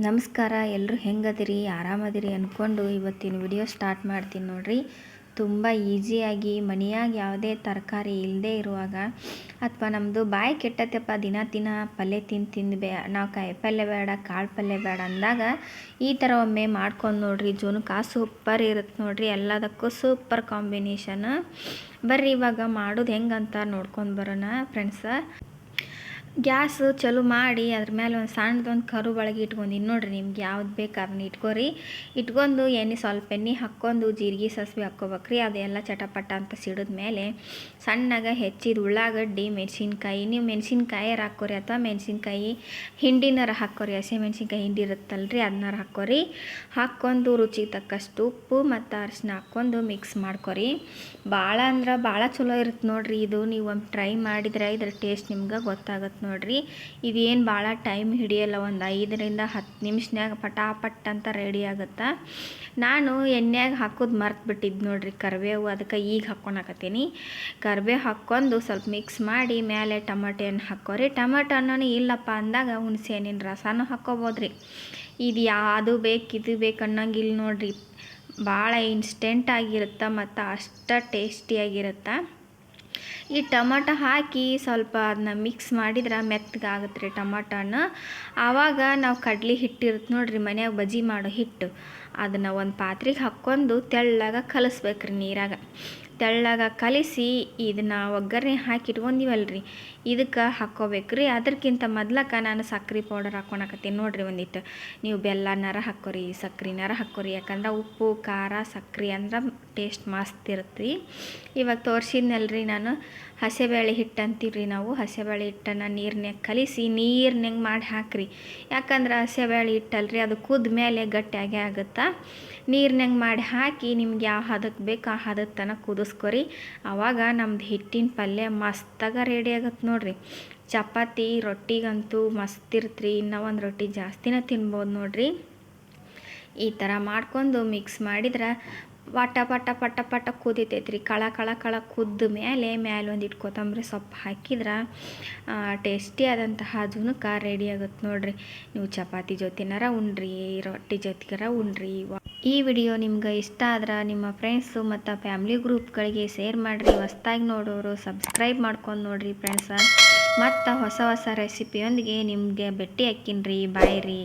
ನಮಸ್ಕಾರ ಎಲ್ಲರೂ ಹೆಂಗದಿರಿ? ಆರಾಮದಿರಿ ಅಂದ್ಕೊಂಡು ಇವತ್ತಿನ ವಿಡಿಯೋ ಸ್ಟಾರ್ಟ್ ಮಾಡ್ತೀನಿ ನೋಡ್ರಿ. ತುಂಬ ಈಸಿಯಾಗಿ, ಮನೆಯಾಗಿ ಯಾವುದೇ ತರಕಾರಿ ಇಲ್ಲದೆ ಇರುವಾಗ ಅಥವಾ ನಮ್ಮದು ಬಾಯಿ ಕೆಟ್ಟತ್ತಪ್ಪ, ದಿನ ದಿನ ಪಲ್ಯ ತಿಂದು ತಿಂದು ಬೇ, ನಾವು ಕಾಯಿ ಪಲ್ಯ ಬೇಡ, ಕಾಳು ಪಲ್ಯ ಬೇಡ ಅಂದಾಗ ಈ ಥರ ಒಮ್ಮೆ ಮಾಡ್ಕೊಂಡು ನೋಡ್ರಿ. ಜುನ್ಕ ಸೂಪರ್ ಇರುತ್ತೆ ನೋಡ್ರಿ. ಎಲ್ಲದಕ್ಕೂ ಸೂಪರ್ ಕಾಂಬಿನೇಷನ್. ಬರ್ರಿ ಇವಾಗ ಮಾಡೋದು ಹೆಂಗಂತ ನೋಡ್ಕೊಂಡು ಬರೋಣ ಫ್ರೆಂಡ್ಸ. ಗ್ಯಾಸ್ ಚಲೋ ಮಾಡಿ ಅದ್ರ ಮೇಲೆ ಒಂದು ಸಣ್ಣದೊಂದು ಕರು ಒಳಗೆ ಇಟ್ಕೊಂಡಿನಿ ನೋಡ್ರಿ ನಿಮ್ಗೆ ಯಾವ್ದು ಬೇಕು ಅದನ್ನ ಇಟ್ಕೊರಿ. ಇಟ್ಕೊಂಡು ಎಣ್ಣೆ ಸ್ವಲ್ಪ ಎಣ್ಣೆ ಹಾಕ್ಕೊಂಡು ಜೀರಿಗೆ ಸಾಸಿವೆ ಹಾಕ್ಕೋಬೇಕ್ರಿ. ಅದೆಲ್ಲ ಚಟಪಟ ಅಂತ ಸಿಡಿದ ಮೇಲೆ ಸಣ್ಣಗೆ ಹೆಚ್ಚಿದ ಉಳ್ಳಾಗಡ್ಡಿ, ಮೆಣಸಿನ್ಕಾಯಿ, ನೀವು ಮೆಣಸಿನ್ಕಾಯಿ ಹಾಕ್ಕೊರಿ ಅಥವಾ ಮೆಣಸಿನ್ಕಾಯಿ ಹಿಂಡಿನಾರ ಹಾಕೋರಿ ಹಸಿ ಮೆಣಸಿನ್ಕಾಯಿ ಹಿಂಡಿ ಇರುತ್ತಲ್ರಿ ಅದನ್ನಾರ ಹಾಕ್ಕೊರಿ. ಹಾಕ್ಕೊಂಡು ರುಚಿಗೆ ತಕ್ಕಷ್ಟು ಉಪ್ಪು ಮತ್ತು ಅರಿಶಿನ ಹಾಕ್ಕೊಂಡು ಮಿಕ್ಸ್ ಮಾಡ್ಕೊರಿ. ಭಾಳ ಅಂದ್ರೆ ಭಾಳ ಚಲೋ ಇರುತ್ತೆ ನೋಡಿರಿ ಇದು. ನೀವು ಒಂದು ಟ್ರೈ ಮಾಡಿದ್ರೆ ಇದ್ರ ಟೇಸ್ಟ್ ನಿಮ್ಗೆ ಗೊತ್ತಾಗುತ್ತೆ. ನೋಡ್ರಿ. ಇದೇನು ಭಾಳ ಟೈಮ್ ಹಿಡಿಯಲ್ಲ, ಒಂದು ಐದರಿಂದ ಹತ್ತು ನಿಮಿಷನ್ಯಾಗ ಪಟಾಪಟ್ ಅಂತ ರೆಡಿ ಆಗುತ್ತೆ. ನಾನು ಎಣ್ಣೆಗೆ ಹಾಕೋದು ಮರ್ತು ಬಿಟ್ಟಿದ್ದು ನೋಡ್ರಿ ಕರಿಬೇವು, ಅದಕ್ಕೆ ಈಗ ಹಾಕ್ಕೊಳಕತ್ತೀನಿ ಕರಿಬೇವು ಹಾಕ್ಕೊಂಡು ಸ್ವಲ್ಪ ಮಿಕ್ಸ್ ಮಾಡಿ ಮೇಲೆ ಟಮಾಟೆ ಹಣ್ಣು ಹಾಕೋರಿ. ಟಮಾಟೆ ಹಣ್ಣು ಇಲ್ಲಪ್ಪ ಅಂದಾಗ ಹುಣಸೆ ಹಣ್ಣಿನ ರಸನೂ ಹಾಕ್ಕೋಬೋದ್ರಿ ಇದು ಯಾವುದು ಬೇಕು, ಇದು ಬೇಕು ಅನ್ನೋಂಗಿಲ್ಲ ನೋಡ್ರಿ. ಭಾಳ ಇನ್ಸ್ಟೆಂಟ್ ಆಗಿರುತ್ತೆ ಮತ್ತು ಅಷ್ಟು ಟೇಸ್ಟಿಯಾಗಿರುತ್ತೆ ಈ ಟೊಮಾಟೊ ಹಾಕಿ ಸ್ವಲ್ಪ ಅದನ್ನ ಮಿಕ್ಸ್ ಮಾಡಿದ್ರೆ ಮೆತ್ತಗಾಗುತ್ತೆ ರೀ ಟೊಮಾಟೋನ. ಆವಾಗ ನಾವು ಕಡ್ಲಿ ಹಿಟ್ಟಿರುತ್ತೆ ನೋಡ್ರಿ ಮನ್ಯಾಗ ಬಜ್ಜಿ ಮಾಡೋ ಹಿಟ್ಟು. ಅದನ್ನು ಒಂದು ಪಾತ್ರೆಗೆ ಹಾಕ್ಕೊಂಡು ತೆಳ್ಳಗ ಕಲಿಸ್ಬೇಕ್ರಿ ನೀರಾಗ. ತೆಳ್ಳಗ ಕಲಿಸಿ ಇದನ್ನು ಒಗ್ಗರಣೆ ಹಾಕಿ ರೀ ಇದಕ್ಕೆ ಹಾಕ್ಕೋಬೇಕು ರೀ ಅದಕ್ಕಿಂತ ಮೊದ್ಲಕ್ಕೆ ನಾನು ಸಕ್ರೆ ಪೌಡರ್ ಹಾಕ್ಕೊಳಕತ್ತೀನಿ ನೋಡಿರಿ ಒಂದಿಟ್ಟು ನೀವು ಬೆಲ್ಲನಾರ ಹಾಕ್ಕೊರಿ ಸಕ್ಕರೆನಾರ ಹಾಕ್ಕೊರಿ. ಯಾಕಂದ್ರೆ ಉಪ್ಪು, ಖಾರ, ಸಕ್ರೆ ಅಂದ್ರೆ ಟೇಸ್ಟ್ ಮಸ್ತ್ ಇರುತ್ತೆ ಇವಾಗ ತೋರಿಸಿದ್ನಲ್ರಿ ನಾನು ಹಸೆಬೇಳೆ ಹಿಟ್ಟು ಅಂತೀವ್ರಿ ನಾವು. ಹಸೆಬೇಳೆ ಹಿಟ್ಟನ್ನು ನೀರ್ನ್ಯಾಗ ಕಲಿಸಿ ನೀರ್ನ್ಯಾಗ ಮಾಡಿ ಹಾಕ್ರಿ. ಯಾಕಂದ್ರೆ ಹಸೆಬೇಳೆ ಹಿಟ್ಟಲ್ರಿ, ಅದು ಕುದ್ದ ಮೇಲೆ ಗಟ್ಟಿಯಾಗೆ ಆಗುತ್ತೆ. ನೀರ್ನ್ಯಾಗ ಮಾಡಿ ಹಾಕಿ ನಿಮ್ಗೆ ಯಾವ ಹದಕ್ಕೆ ಬೇಕು ಆ ಹದಕ್ಕೆ ತನಕ ಕುದಿಸ್ಕೊರಿ ಆವಾಗ ನಮ್ದು ಹಿಟ್ಟಿನ ಪಲ್ಯ ಮಸ್ತಾಗ ರೆಡಿ ಆಗತ್ತೆ ನೋಡ್ರಿ. ಚಪಾತಿ, ರೊಟ್ಟಿಗಂತೂ ಮಸ್ತ್ ಇರ್ತ್ರಿ. ಇನ್ನೂ ಒಂದು ರೊಟ್ಟಿ ಜಾಸ್ತಿನ ತಿನ್ಬೋದು ನೋಡ್ರಿ. ಈ ಥರ ಮಾಡ್ಕೊಂಡು ಮಿಕ್ಸ್ ಮಾಡಿದ್ರೆ ಪಟ ಪಟ ಪಟ ಪಟ ಕುದಿತೈತ್ರಿ. ಕಳ ಕಳ ಕಳ ಕುದ್ದ ಮೇಲೆ ಮೇಲೆ ಒಂದಿಟ್ಟು ಕೊತ್ತಂಬರಿ ಸೊಪ್ಪು ಹಾಕಿದ್ರೆ ಟೇಸ್ಟಿ ಆದಂತಹ ಜುನಕ ರೆಡಿ ಆಗುತ್ತೆ ನೋಡ್ರಿ. ನೀವು ಚಪಾತಿ ಜೊತೆನಾರ ಉಣ್ರಿ ರೊಟ್ಟಿ ಜೊತೆಗಾರ ಉಣ್ರಿ ಈ ವಿಡಿಯೋ ನಿಮ್ಗೆ ಇಷ್ಟ ಆದ್ರೆ ನಿಮ್ಮ ಫ್ರೆಂಡ್ಸು ಮತ್ತು ಫ್ಯಾಮ್ಲಿ ಗ್ರೂಪ್ಗಳಿಗೆ ಶೇರ್ ಮಾಡಿರಿ. ಹೊಸ್ದಾಗಿ ನೋಡೋರು ಸಬ್ಸ್ಕ್ರೈಬ್ ಮಾಡ್ಕೊಂಡು ನೋಡ್ರಿ ಫ್ರೆಂಡ್ಸ ಮತ್ತು ಹೊಸ ಹೊಸ ರೆಸಿಪಿಯೊಂದಿಗೆ ನಿಮಗೆ ಭೇಟಿ ಹಾಕಿನ್ರಿ. ಬಾಯ್ ರೀ.